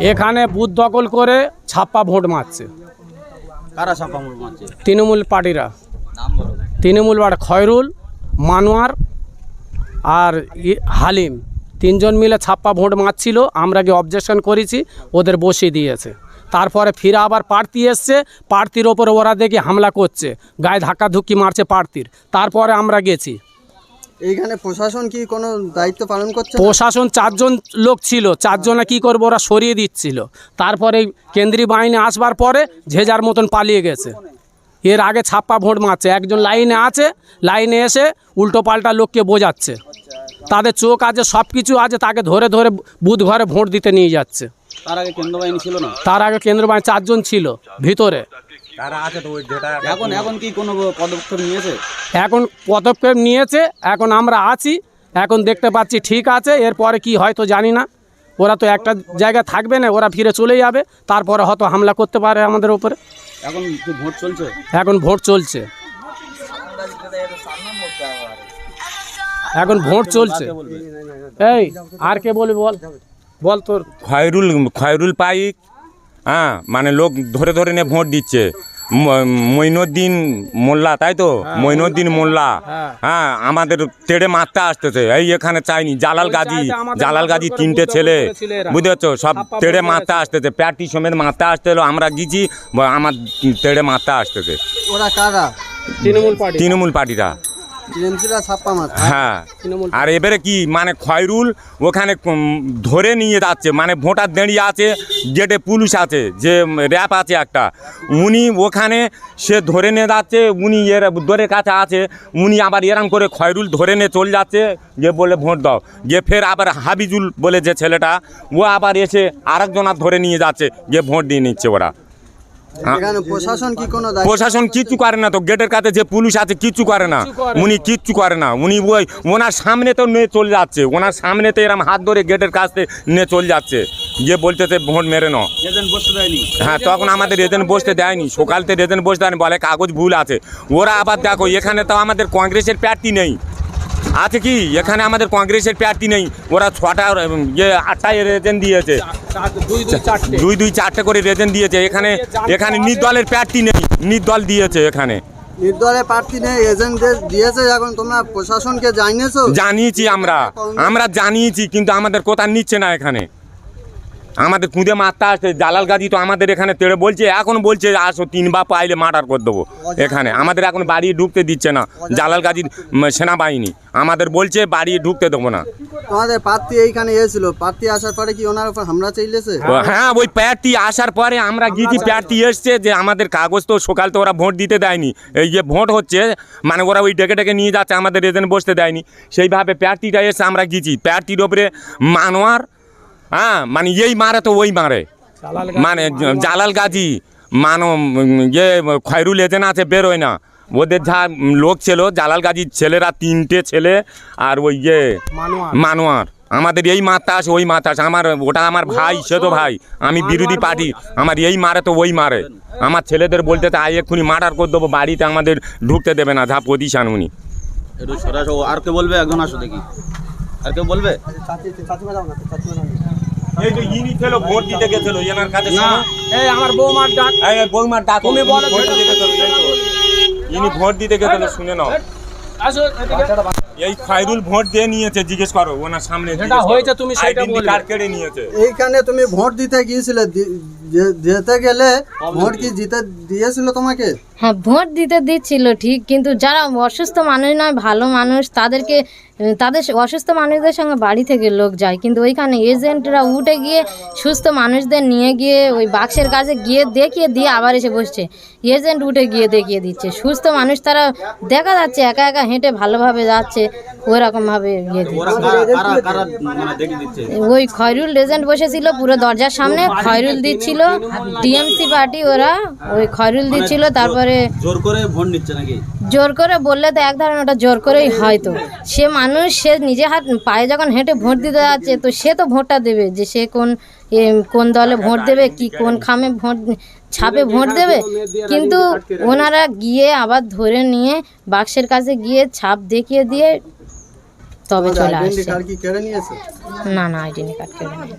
এখানে বুথ দখল করে ছাপ্পা ভোট মারছে। কারা ছাপ্পা ভোট মারছে? তৃণমূল পার্টিরা। তৃণমূল পার্টি খয়রুল মানোয়ার আর ই- হালিম। তিনজন মিলে ছাপ্পা ভোট মারছিল আমরা গিয়ে অবজেকশন করেছি ওদের বসিয়ে দিয়েছে। তারপরে ফিরে আবার প্রার্থী এসছে প্রার্থীর ওপরে ওরা দেখি হামলা করছে গায়ে ধাক্কা ধুক্কি মারছে প্রার্থীর। তারপরে আমরা গেছি। এইখানে প্রশাসন কি কোনো দায়িত্ব পালন করছে প্রশাসন চারজন লোক ছিল চারজনে কি করব ওরা সরিয়ে দিচ্ছিল। তারপরে কেন্দ্রীয় বাহিনী আসবার পরে যে যার মতন পালিয়ে গেছে। এর আগে ছাপ্পা ভোট মারছে একজন লাইনে আছে লাইনে এসে উল্টো পাল্টা লোককে বোঝাচ্ছে। তাদের চোখ আছে সব কিছু আছে তাকে ধরে ধরে বুধ ঘরে ভোট দিতে নিয়ে যাচ্ছে। তার আগে কেন্দ্র বাহিনী ছিল না? তার আগে কেন্দ্র বাহিনী চারজন ছিল ভিতরে। এখন এখন কি কোনো পদক্ষেপ নিয়েছে? এখন পদক্ষেপ নিয়েছে এখন আমরা আছি এখন দেখতে পাচ্ছি ঠিক আছে এরপরে কি হয়তো জানি না। ওরা তো একটা জায়গায় থাকবে না ওরা ফিরে চলে যাবে তারপরে হয়তো হামলা করতে পারে আমাদের উপরে। এখন ভোট চলছে? এখন ভোট চলছে। এখন ভোট চলছে। এই আর কে বলবি বল? বল তোর। খয়রুল খয়রুল পাইক হ্যাঁ মানে লোক ধরে ধরে নিয়ে ভোট দিচ্ছে। ম- মঈনুদ্দিন মোল্লা তাই তো? মৈনুদ্দিন মোল্লা। হ্যাঁ। হ্যাঁ আমাদের তেড়ে মারতে আসতেছে। এই এখানে চাইনি। জালাল গাজী জালাল গাজী তিনটে ছেলে। বুঝেছ বুঝতে পারছ? সব তেড়ে মারতে আসতেছে। প্যাটি সমেত মারতে আসতে হলো আমরা গিয়েছি আমার তেড়ে মারতে আসতেছে। ওরা কারা? তৃণমূল পার্টি। তৃণমূল পার্টিরা। হ্যাঁ। আর এবারে কি মানে খয়রুল ওখানে ধরে নিয়ে যাচ্ছে মানে ভোটার দাঁড়িয়ে আছে গেটে পুলিশ আছে যে র্যাপ আছে একটা। উনি ওখানে সে ধরে নিয়ে যাচ্ছে উনি এর দরের কাছে আছে উনি আবার এরম করে খয়রুল ধরে নিয়ে চলে যাচ্ছে যে বলে ভোট দাও। যে ফের আবার হাবিজুল বলে যে ছেলেটা ও আবার এসে আরেকজনার ধরে নিয়ে যাচ্ছে যে ভোট দিয়ে নিচ্ছে ওরা। প্রশাসন কি প্রশাসন কিচ্ছু করে না তো গেটের কাছে যে পুলিশ আছে কিচ্ছু করে না। উনি কিচ্ছু করে না। উনি ওই ওনার সামনে তো নিয়ে চলে যাচ্ছে। ওনার সামনে তো এরম হাত ধরে গেটের কাছে নিয়ে চলে যাচ্ছে। যে বলতেছে ভোট মেরে দেয়নি। হ্যাঁ তখন আমাদের এজেন্ট বসতে দেয়নি। সকালতে এজেন্ট বসতে দেয়নি বলে কাগজ ভুল আছে। ওরা আবার দেখো এখানে তো আমাদের কংগ্রেসের প্রার্থী নেই। আছে কি? এখানে আমাদের কংগ্রেসের প্রার্থী নেই। ওরা ছটা ইয়ে আটটায় রেজেন দিয়েছে। দুই দুই চারটে। দুই দুই চারটে করে রেজেন্ট দিয়েছে। এখানে এখানে নির্দলের প্রার্থী নেই। নির্দল দিয়েছে এখানে। নির্দলে প্রার্থী নেই এজেন্টদের দিয়েছে এখন। তোমরা প্রশাসনকে জানিয়েছো? জানিয়েছি আমরা। আমরা জানিয়েছি কিন্তু আমাদের কোথাও নিচ্ছে না এখানে। আমাদের কুঁদে মারতে আসছে। জালাল গাজী তো আমাদের এখানে তেড়ে বলছে এখন বলছে আসো তিন বা পাইলে মার্ডার করে দেবো এখানে। আমাদের এখন বাড়ি ঢুকতে দিচ্ছে না জালাল গাজীর সেনাবাহিনী। আমাদের বলছে বাড়ি ঢুকতে দেবো না। তোমাদের প্রার্থী এইখানে এসেছিল। প্রার্থী আসার পরে কি ওনার উপর হামলা চাইলেছে? হ্যাঁ ওই প্যারটি আসার পরে আমরা গিয়েছি প্যারটি এসছে যে আমাদের কাগজ তো সকাল তো ওরা ভোট দিতে দেয়নি। এই যে ভোট হচ্ছে মানে ওরা ওই ডেকে ডেকে নিয়ে যাচ্ছে আমাদের এজেন্ট বসতে দেয়নি। সেইভাবে প্যারটিটা এসে আমরা গিয়েছি। প্যারটির ওপরে মানোয়ার হ্যাঁ মানে এই মারে তো ওই মারে। মানে জালাল গাজী মানো ইয়ে খয়রুল এজেন্ট আছে বেরোয় না। ওদের যা লোক ছিল জালাল গাজীর ছেলেরা তিনটে ছেলে আর ওই ইয়ে মানোয়ার। আমাদের এই মারতে আসে ওই মারতে আসে আমার ওটা আমার ভাই সে তো ভাই। আমি বিরোধী পার্টি। আমার এই মারে তো ওই মারে। আমার ছেলেদের বলতে তো আই এক্ষুনি মার্ডার করে দেবো বাড়িতে আমাদের ঢুকতে দেবে না যা পজিশন উনি। আর কে বলবে? একজন আসো দেখি। আর কেউ বলবে? এই যে ইনি ছিল ভোট দিতে গেছিল এনার কাছে না এই আমার বৌমার ডাক। বৌমার ডাক তুমি বলো ভোট দিতে গেছিল, ইনি ভোট দিতে গেছিল শুনে নাও। আসো এই ফাইরুল ভোট দিয়ে নিয়েছে জিজ্ঞেস করো ওনার সামনে যেটা হয়েছে তুমি সেটা বলো। card কেড়ে নিয়েছে। এইখানে তুমি ভোট দিতে গিয়েছিলে যেতে গেলে ভোট কি জিতে দিয়েছিল তোমাকে? হ্যাঁ ভোট দিতে দিচ্ছিল ঠিক কিন্তু যারা অসুস্থ মানুষ নয় ভালো মানুষ তাদেরকে তাদের স- অসুস্থ মানুষদের সঙ্গে বাড়ি থেকে লোক যায় কিন্তু ওইখানে এজেন্টরা উঠে গিয়ে সুস্থ মানুষদের নিয়ে গিয়ে ওই বাক্সের কাছে গিয়ে দেখিয়ে দিয়ে আবার এসে বসছে। এজেন্ট উঠে গিয়ে দেখিয়ে দিচ্ছে। সুস্থ মানুষ তারা দেখা যাচ্ছে একা একা হেঁটে ভালোভাবে যাচ্ছে। ওরকমভাবে ইয়ে ওরা দিচ্ছে। কারা কারা কারা মানে দিচ্ছে? ওই খয়রুল রেজেন্ট বসেছিল পুরো দরজার সামনে খয়রুল দিচ্ছিল। টিএমসি পার্টি ওরা ওই খয়রুল দিচ্ছিল তারপরে জোর করে ভোট নিচ্ছে নাকি? জোর করে বললে তো এক ধরনের ওটা জোর করেই হয়তো সে মানুষ সে নিজে হাত পায়ে যখন হেঁটে ভোট দিতে যাচ্ছে তো সে তো ভোটটা দেবে যে সে কোন কোন দলে ভোট দেবে কি কোন খামে ভোট ছাপে ভোট দেবে। কিন্তু ওনারা গিয়ে আবার ধরে নিয়ে বাক্সের কাছে গিয়ে ছাপ দেখিয়ে দিয়ে তবে চলে আসছে। না না আইডেন্টি কার্ড কেড়ে নেয়